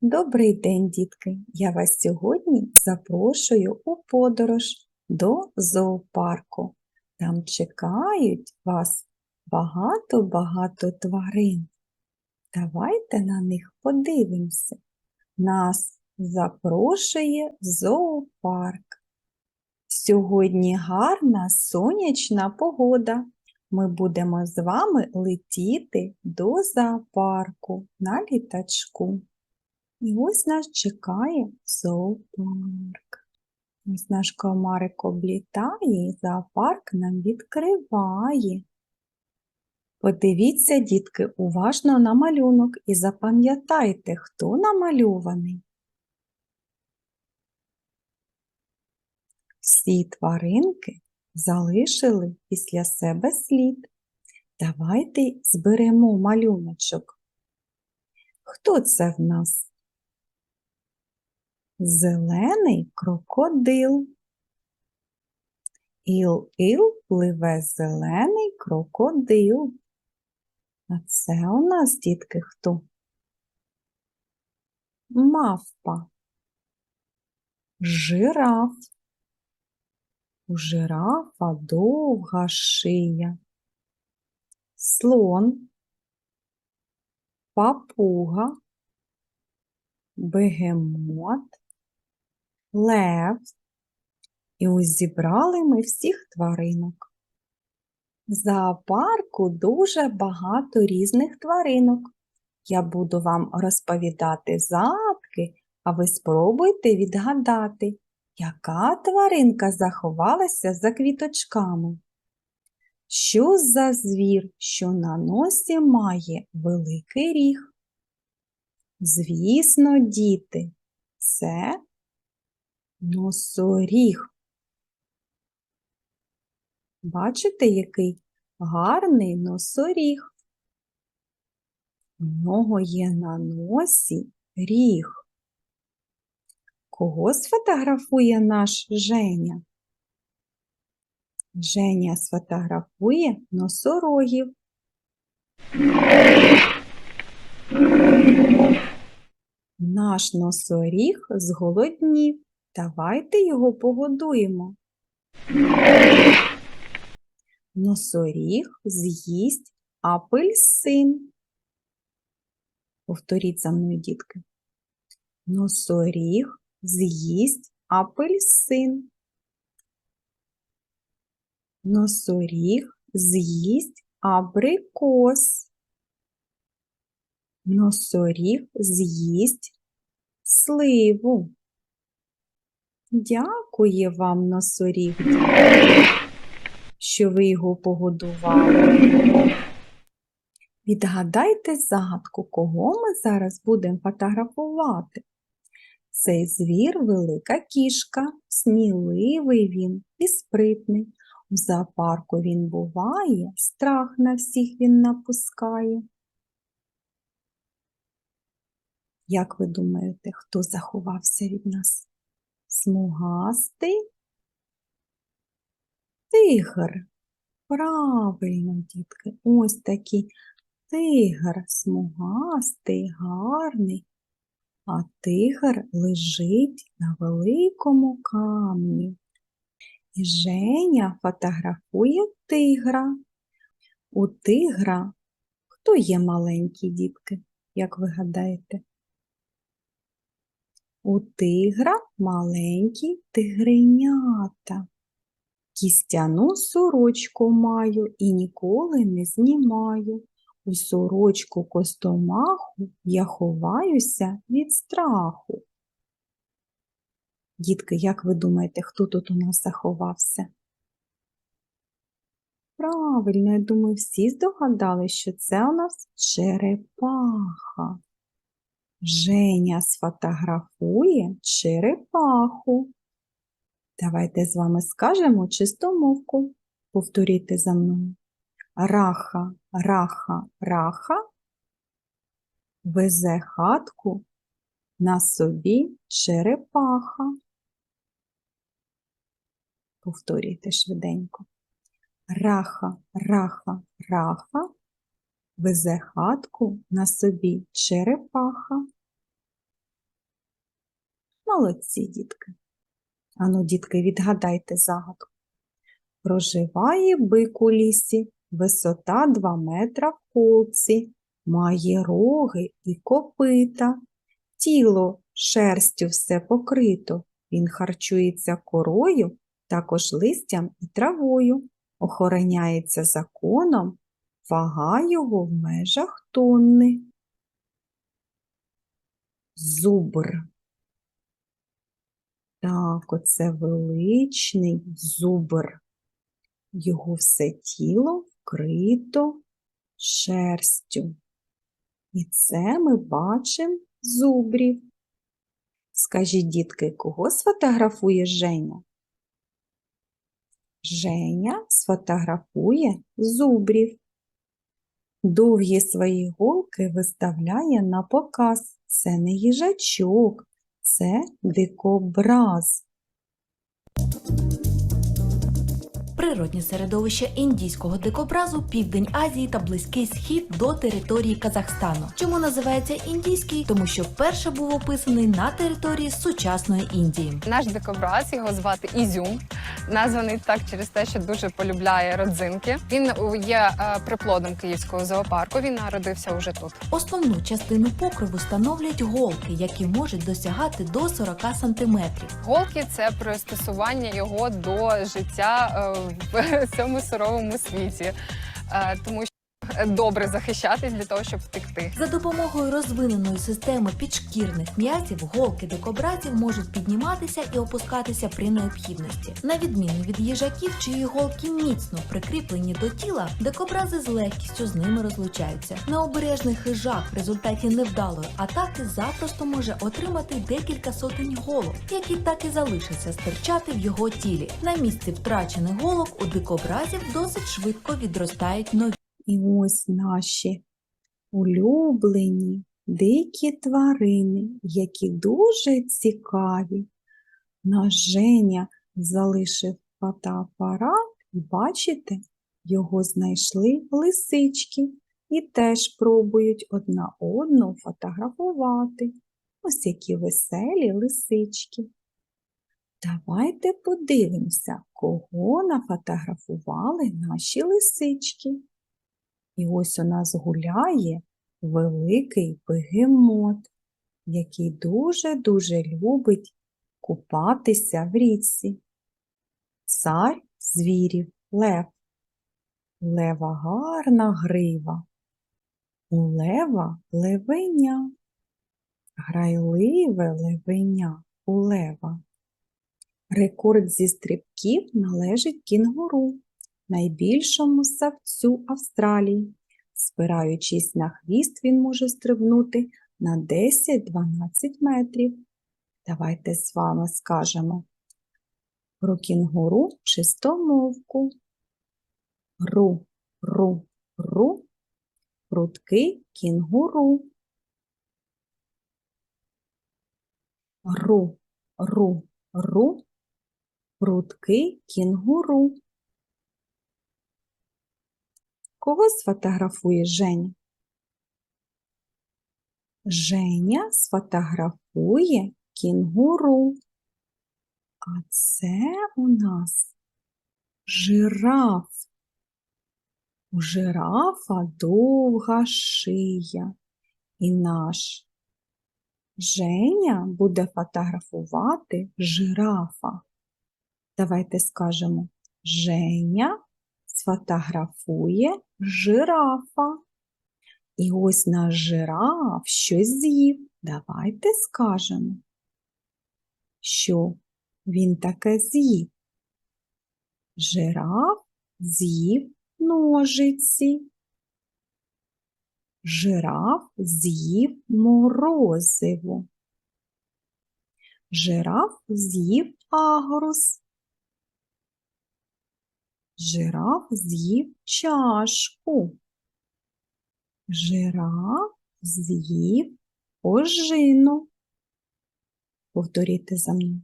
Добрий день, дітки! Я вас сьогодні запрошую у подорож до зоопарку. Там чекають вас багато-багато тварин. Давайте на них подивимося. Нас запрошує зоопарк. Сьогодні гарна сонячна погода. Ми будемо з вами летіти до зоопарку на літачку. І ось нас чекає зоопарк. Ось наш комарик облітає і зоопарк нам відкриває. Подивіться, дітки, уважно на малюнок і запам'ятайте, хто намальований. Всі тваринки залишили після себе слід. Давайте зберемо малюночок. Хто це в нас? Зелений крокодил. Іл-іл пливе зелений крокодил. А це у нас, дітки, хто? Мавпа. Жираф. У жирафа довга шия. Слон. Папуга. Бегемот. Лев. І ось зібрали ми всіх тваринок. В зоопарку дуже багато різних тваринок. Я буду вам розповідати загадки, а ви спробуйте відгадати, яка тваринка заховалася за квіточками. Що за звір, що на носі має великий ріг? Звісно, діти, це носоріг. Бачите, який гарний носоріг. У нього є на носі ріг. Кого сфотографує наш Женя? Женя сфотографує носорогів. Наш носоріг зголоднів. Давайте його погодуємо. Носоріг з'їсть апельсин. Повторіть за мною, дітки. Носоріг з'їсть апельсин. Носоріг з'їсть абрикос. Носоріг з'їсть сливу. Дякує вам, носоріг, що ви його погодували. Відгадайте загадку, кого ми зараз будемо фотографувати. Цей звір велика кішка, сміливий він і спритний. В зоопарку він буває, страх на всіх він напускає. Як ви думаєте, хто заховався від нас? Смугастий тигр. Правильно, дітки, ось такий тигр смугастий, гарний, а тигр лежить на великому камні. І Женя фотографує тигра. У тигра хто є маленькі дітки, як ви гадаєте? У тигра маленькі тигренята. Кістяну сорочку маю і ніколи не знімаю. У сорочку костомаху я ховаюся від страху. Дітки, як ви думаєте, хто тут у нас заховався? Правильно, я думаю, всі здогадали, що це у нас черепаха. Женя сфотографує черепаху. Давайте з вами скажемо чистомовку. Повторіть за мною. Раха, раха, раха везе хатку на собі черепаха. Повторюйте швиденько. Раха, раха, раха везе хатку на собі черепаха. Молодці, дітки. Ану, дітки, відгадайте загадку. Проживає бик у лісі, висота 2 метра в холці, має роги і копита, тіло шерстю все покрито, він харчується корою, також листям і травою, охороняється законом, вага його в межах тонни. Зубр. Так, оце величний зубр. Його все тіло вкрито шерстю. І це ми бачимо зубрів. Скажіть, дітки, кого сфотографує Женя? Женя сфотографує зубрів. Довгі свої голки виставляє на показ. Це не їжачок, це дикобраз. Природнє середовище індійського дикобразу, Південь Азії та Близький Схід до території Казахстану. Чому називається індійський? Тому що вперше був описаний на території сучасної Індії. Наш дикобраз його звати Ізюм, названий так через те, що дуже полюбляє родзинки. Він є е, приплодом київського зоопарку. Він народився уже тут. Основну частину покриву становлять голки, які можуть досягати до 40 сантиметрів. Голки це пристосування його до життя е, в цьому суровому світі, Е, тому що добре захищатись для того, щоб втекти. За допомогою розвиненої системи підшкірних м'язів голки дикобразів можуть підніматися і опускатися при необхідності. На відміну від їжаків, чиї голки міцно прикріплені до тіла, дикобрази з легкістю з ними розлучаються. Необережний хижак в результаті невдалої атаки запросто може отримати декілька сотень голок, які так і залишаться стирчати в його тілі. На місці втрачених голок у дикобразів досить швидко відростають нові. І ось наші улюблені дикі тварини, які дуже цікаві. Наш Женя залишив фотоапарат, і бачите, його знайшли лисички і теж пробують одна одну фотографувати. Ось які веселі лисички. Давайте подивимося, кого нафотографували наші лисички. І ось у нас гуляє великий бегемот, який дуже-дуже любить купатися в річці. Цар звірів лев. Лева гарна грива. У лева левеня. Грайливе левеня у лева. Рекорд зі стрибків належить кінгуру найбільшому савцю Австралії. Спираючись на хвіст, він може стрибнути на 10-12 метрів. Давайте з вами скажемо про кінгуру чистомовку. Ру, ру, ру, прудкий кінгуру. Ру, ру, ру, прудкий кінгуру. Кого сфотографує Женя? Женя сфотографує кінгуру. А це у нас жираф. У жирафа довга шия. І наш Женя буде фотографувати жирафа. Давайте скажемо Женя сфотографує жирафа. І ось наш жираф щось з'їв. Давайте скажемо, що він таке з'їв. Жираф з'їв ножиці. Жираф з'їв морозиво. Жираф з'їв агрус. Жираф з'їв чашку. Жираф з'їв ожину. Повторіть за мною.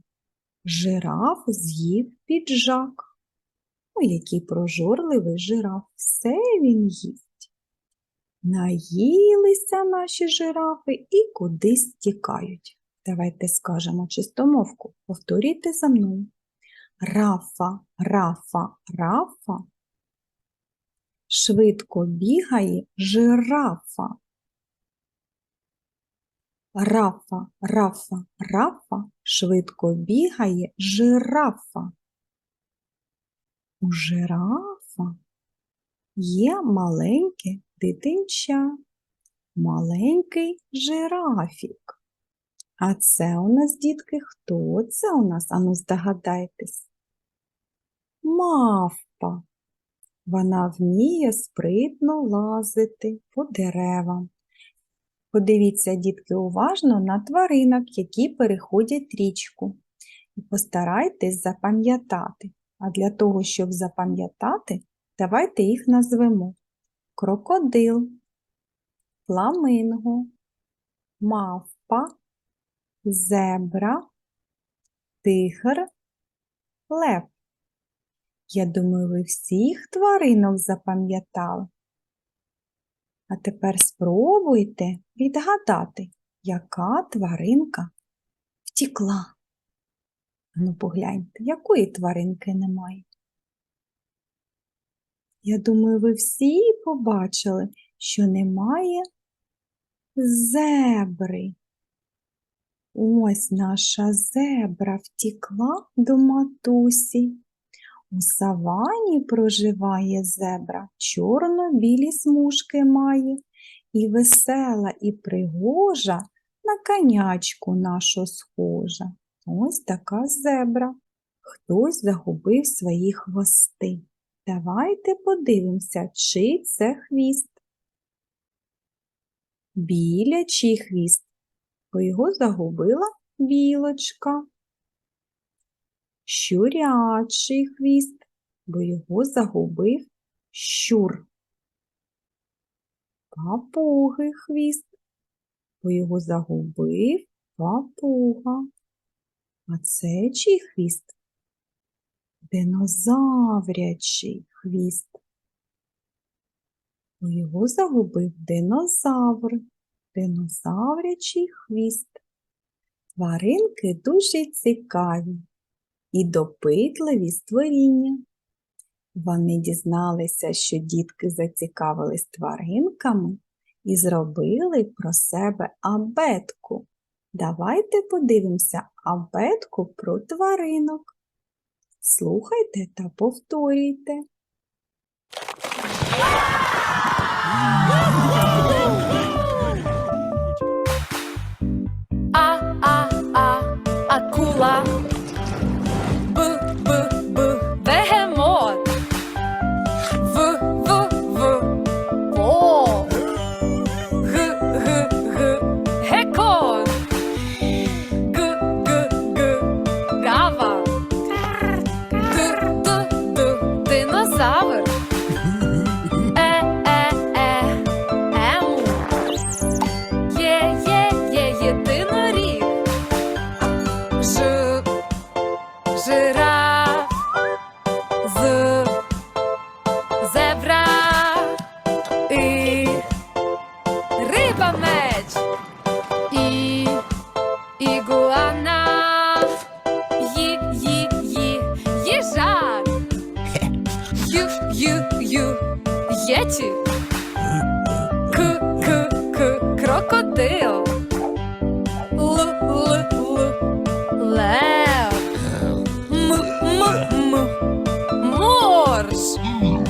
Жираф з'їв піджак. Ой, який прожорливий жираф. Все він їсть. Наїлися наші жирафи і кудись тікають. Давайте скажемо чистомовку. Повторюйте за мною. Рафа, рафа, рафа. Швидко бігає жирафа. Рафа, рафа, рафа, швидко бігає жирафа. У жирафа є маленьке дитинча, маленький жирафік. А це у нас, дітки, хто це у нас? Ану, здогадайтесь. Мавпа. Вона вміє спритно лазити по деревам. Подивіться, дітки, уважно на тваринок, які переходять річку. І постарайтесь запам'ятати. А для того, щоб запам'ятати, давайте їх назвемо. Крокодил, фламинго, мавпа, зебра, тигр, лев. Я думаю, ви всіх тваринок запам'ятали. А тепер спробуйте відгадати, яка тваринка втікла. Ну, погляньте, якої тваринки немає. Я думаю, ви всі побачили, що немає зебри. Ось наша зебра втікла до матусі. У савані проживає зебра, чорно-білі смужки має, і весела, і пригожа на конячку нашу схожа. Ось така зебра. Хтось загубив свої хвости. Давайте подивимося, чий це хвіст. Білячий хвіст, бо його загубила білочка. Щурячий хвіст, бо його загубив щур. Папуги хвіст, бо його загубив папуга. А це чий хвіст? Динозаврячий хвіст. Бо його загубив динозавр, динозаврячий хвіст. Тваринки дуже цікаві і допитливі створіння. Вони дізналися, що дітки зацікавились тваринками і зробили про себе абетку. Давайте подивимося абетку про тваринок. Слухайте та повторюйте. stars. Mm.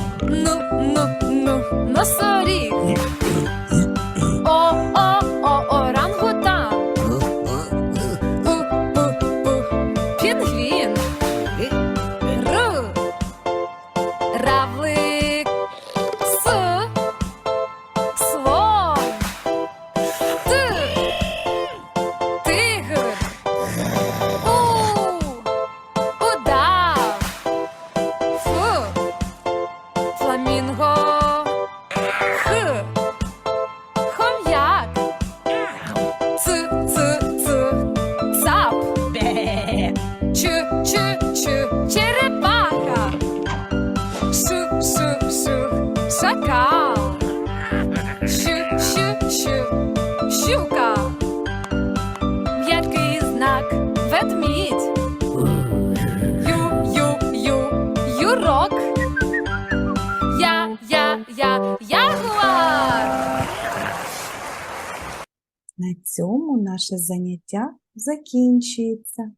Цьому наше заняття закінчується.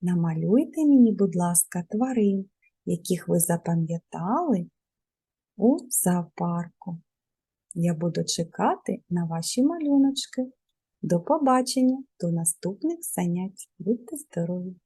Намалюйте мені, будь ласка, тварин, яких ви запам'ятали у зоопарку. Я буду чекати на ваші малюночки. До побачення, до наступних занять. Будьте здорові!